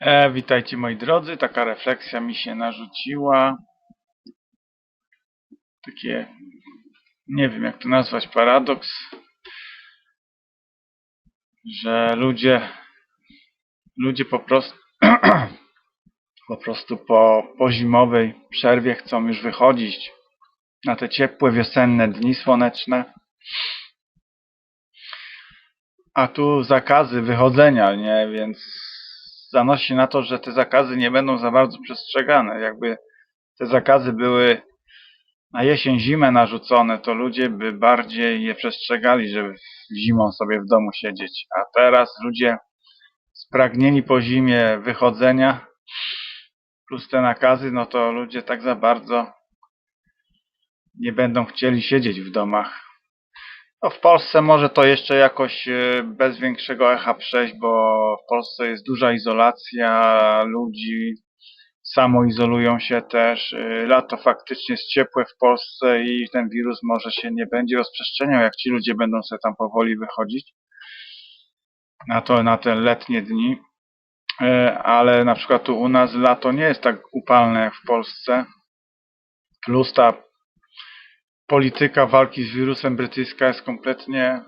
E, witajcie moi drodzy, taka refleksja mi się narzuciła. Takie, nie wiem jak to nazwać, paradoks, że ludzie, ludzie po prostu, po prostu po, po zimowej przerwie chcą już wychodzić na te ciepłe wiosenne dni słoneczne. A tu zakazy wychodzenia, nie? Więc zanosi na to, że te zakazy nie będą za bardzo przestrzegane. Jakby te zakazy były na jesień, zimę narzucone, to ludzie by bardziej je przestrzegali, żeby zimą sobie w domu siedzieć. A teraz ludzie spragnieni po zimie wychodzenia plus te nakazy, no to ludzie tak za bardzo nie będą chcieli siedzieć w domach. No w Polsce może to jeszcze jakoś e, bez większego echa przejść, bo w Polsce jest duża izolacja ludzi, samoizolują się też. E, Lato faktycznie jest ciepłe w Polsce i ten wirus może się nie będzie rozprzestrzeniał, jak ci ludzie będą sobie tam powoli wychodzić na to, na te letnie dni. E, Ale na przykład tu u nas lato nie jest tak upalne jak w Polsce. Plus ta polityka walki z wirusem brytyjska jest kompletnie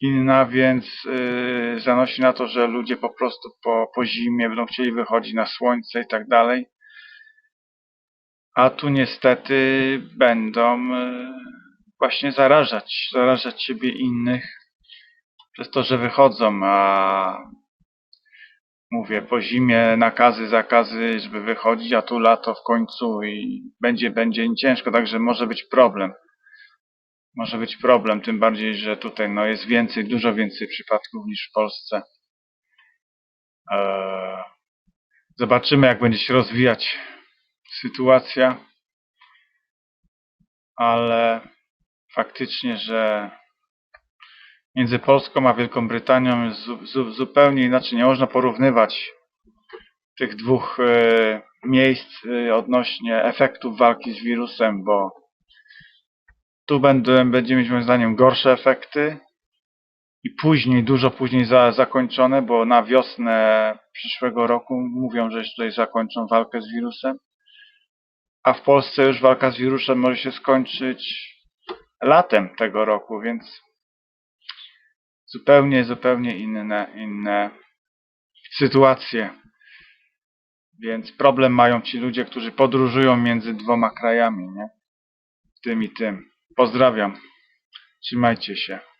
inna, więc yy, zanosi na to, że ludzie po prostu po, po zimie będą chcieli wychodzić na słońce i tak dalej. A tu niestety będą yy, właśnie zarażać, zarażać siebie innych przez to, że wychodzą, a mówię, po zimie nakazy, zakazy, żeby wychodzić, a tu lato w końcu i będzie, będzie ciężko, także może być problem. Może być problem, tym bardziej, że tutaj no, jest więcej, dużo więcej przypadków niż w Polsce. Eee, zobaczymy, jak będzie się rozwijać sytuacja, ale faktycznie, że między Polską a Wielką Brytanią zu, zu, zupełnie inaczej. Nie można porównywać tych dwóch e, miejsc e, odnośnie efektów walki z wirusem, bo tu będę, będzie mieć moim zdaniem gorsze efekty i później, dużo później za, zakończone, bo na wiosnę przyszłego roku mówią, że tutaj zakończą walkę z wirusem. A w Polsce już walka z wirusem może się skończyć latem tego roku, więc zupełnie, zupełnie inne, inne sytuacje. Więc problem mają ci ludzie, którzy podróżują między dwoma krajami, nie? Tym i tym. Pozdrawiam. Trzymajcie się.